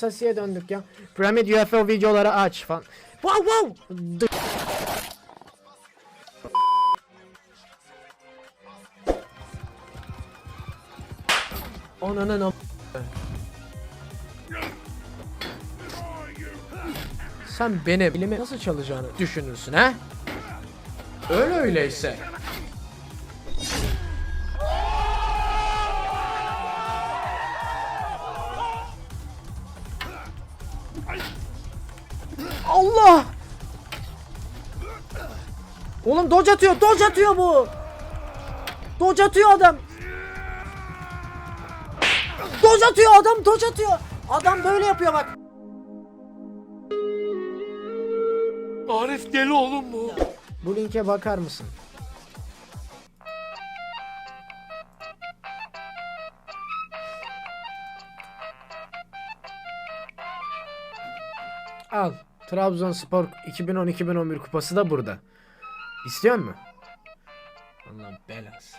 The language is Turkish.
Sasiye döndük ya. Pyramid UFO videoları aç falan. Wow wow. D- Ananın am- Sen benim bilimi nasıl çalacağını düşünürsün ha? Öyle öyleyse. Allah! Oğlum dodge atıyor, dodge atıyor bu. Dodge atıyor adam. Dodge atıyor adam, dodge atıyor. Adam böyle yapıyor bak. Arif deli oğlum bu. Bu linke bakar mısın? Al. Trabzonspor 2010-2011 kupası da burada. İstiyor musun? Allah belası.